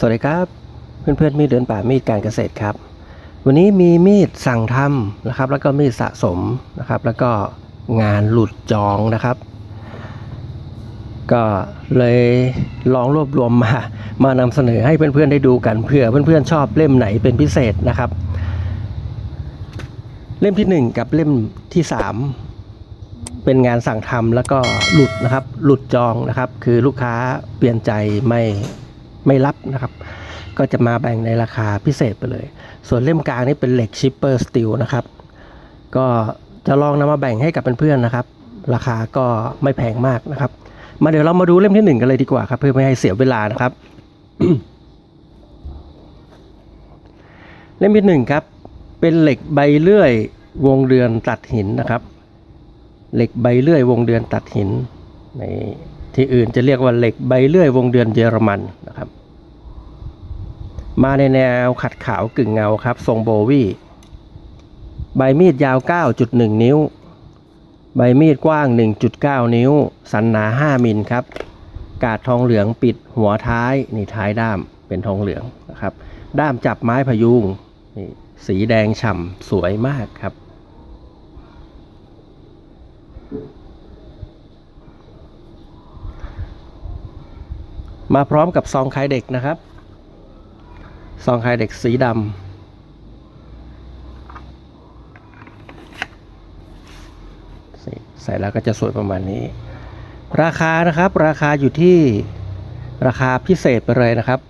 สวัสดีครับ เพื่อนๆมีดเดินป่ามีดการเกษตรครับ วันนี้มีมีดสั่งทำนะครับ แล้วก็มีดสะสมนะครับ แล้วก็งานหลุดจองนะครับ ก็เลยลองรวบรวมมามานำเสนอให้เพื่อนๆได้ดูกันเผื่อเพื่อนๆชอบเล่มไหนเป็นพิเศษนะครับ เล่มที่หนึ่งกับเล่มที่สามเป็นงานสั่งทำแล้วก็หลุดนะครับ หลุดจองนะครับ คือลูกค้าเปลี่ยนใจไม่ ไม่รับนะครับ ก็จะมาแบ่งในราคาพิเศษไปเลย ส่วนเล่มกลางนี่เป็นเหล็กชิปเปอร์สตีลนะครับ ก็จะลองนำมาแบ่งให้กับเพื่อนๆนะครับ ราคาก็ไม่แพงมากนะครับ มาเดี๋ยวเรามาดูเล่มที่หนึ่งกันเลยดีกว่าครับเพื่อไม่ให้เสียเวลานะครับ เล่มที่หนึ่งครับ เป็นเหล็กใบเลื่อยวงเดือนตัดหินนะครับ เหล็กใบเลื่อยวงเดือนตัดหินใน ที่อื่นจะเรียกว่าเหล็กใบเลื่อยวงเดือนเยอรมันนะครับ มาในแนวขัดขาวกึ่งเงาครับ ทรงโบวี่ใบมีดยาว 9.1 นิ้ว ใบมีดกว้าง 1.9 นิ้ว สันหนา 5 มิลครับ กาดทองเหลืองปิดหัวท้ายนี่ท้ายด้ามเป็นทองเหลืองนะครับ ด้ามจับไม้พยุงนี่สีแดงฉ่ำสวยมากครับ มาพร้อมกับซองขายเด็กนะครับ ซองขายเด็กสีดำใส่แล้วก็จะสวยประมาณนี้ ราคานะครับราคาอยู่ที่ราคาพิเศษไปเลยนะครับ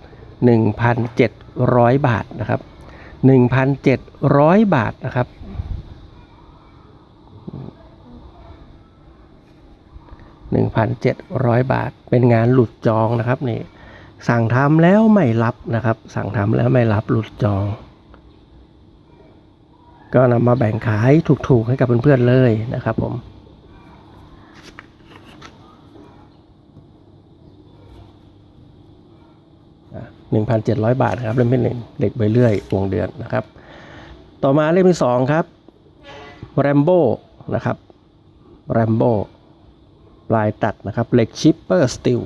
1,700 บาทนะครับ 1,700 บาทนะครับ 1,700 บาท เป็นงานหลุดจองนะครับนี่สั่งทำแล้วไม่รับนะครับ สั่งทำแล้วไม่รับหลุดจอง ก็นำมาแบ่งขายถูกๆให้กับเพื่อนๆเลยนะครับผมหนึ่งพันเจ็ดร้อยบาทครับเล่มที่หนึ่งเด็กใบเลื่อยวงเดือนนะครับ ต่อมาเล่มที่สองครับแรมโบ้นะครับแรมโบ้ ปลายตัดนะครับเหล็กชิปเปอร์สตีล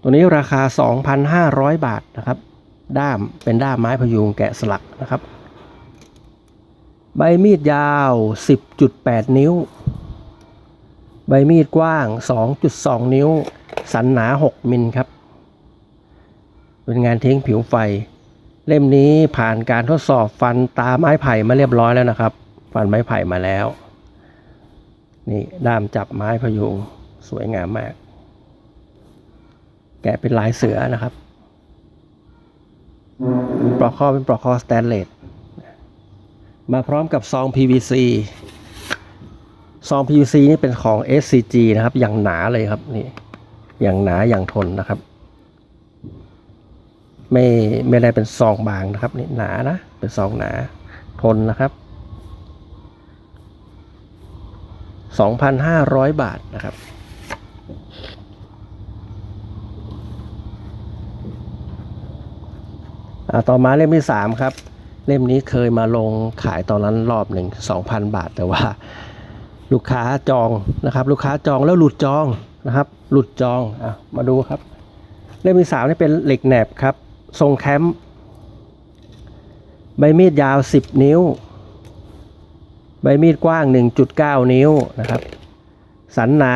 ตัวนี้ราคา 2,500 บาทนะครับ ด้ามเป็นด้ามไม้พยุงแกะสลักนะครับ ใบมีดยาว 10.8 นิ้ว ใบมีดกว้าง 2.2 นิ้ว สันหนา 6 มิลครับ เป็นงานเท้งผิวไฟ เล่มนี้ผ่านการทดสอบฟันตาไม้ไผ่มาเรียบร้อยแล้วนะครับ ฟันไม้ไผ่มาแล้ว นี่ด้ามจับไม้พยุงสวยงามมาก แกะเป็นลายเสือนะครับปลอกคอเป็นปลอกคอสแตนเลสมาพร้อมกับซอง PVC ซอง PVC นี่เป็นของ SCG นะครับ อย่างหนาเลยครับนี่อย่างหนาอย่างทนนะครับ ไม่ไม่ได้เป็นซองบางนะครับนี่หนานะ เป็นซองหนาทนนะครับ 2,500 บาทนะครับอ่าต่อมาเล่มที่สามครับ เล่มนี้เคยมาลงขายตอนนั้นรอบหนึ่ง2,000 บาท แต่ว่า ลูกค้าจองนะครับ ลูกค้าจองแล้วหลุดจองนะครับ หลุดจองอะมาดูครับ เล่มที่สามนี่เป็นเหล็กแหนบครับ ทรงแคมป์ใบมีดยาว 10 นิ้ว ใบมีดกว้าง 1.9 นิ้วนะครับ สันหนา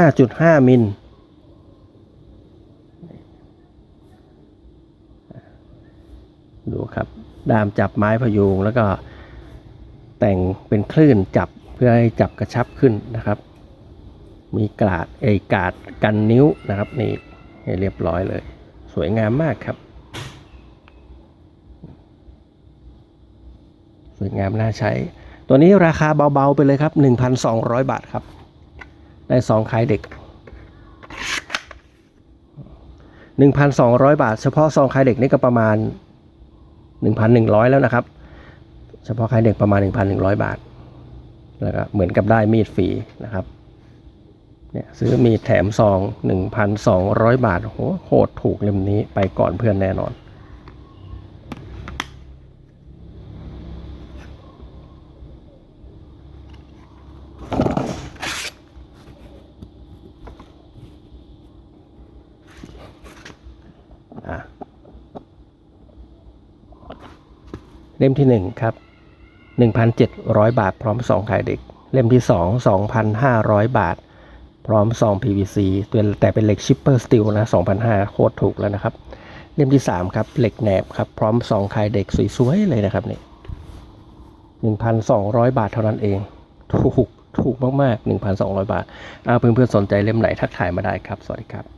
5.5 มิล ดูครับ ดามจับไม้พยุงแล้วก็แต่งเป็นคลื่นจับเพื่อให้จับกระชับขึ้นนะครับ มีกาดเอกาดกันนิ้วนะครับนี่ให้เรียบร้อยเลย สวยงามมากครับ สวยงามน่าใช้ ตัวนี้ราคาเบาๆไปเลยครับ 1,200 บาทครับ ได้สองขายเด็ก 1,200 บาท เฉพาะซองขายเด็กนี่ก็ประมาณ 1,100 แล้วนะครับ เฉพาะขายเด็กประมาณ 1,100 บาท แล้วก็เหมือนกับได้มีดฟรีนะครับเนี่ยซื้อมีดแถมซอง 1,200 บาทโหโหดถูกเล่มนี้ไปก่อนเพื่อนแน่นอน เล่มที่ 1 ครับ 1,700 บาท พร้อมซองขายเด็ก เล่มที่ 2 2,500 บาท พร้อมซอง PVC ตัวแต่เป็นเหล็กชิปเปอร์สตีลนะ2,500โคตรถูกแล้วนะครับ เล่มที่ 3 ครับ เหล็กแหนบครับ พร้อมซองขายเด็กสวยๆเลยนะครับนี่1,200 บาทเท่านั้นเอง ถูก ถูกมากๆ 1,200 บาทอาเพื่อนๆสนใจเล่มไหนทักทายมาได้ครับ สวัสดีครับ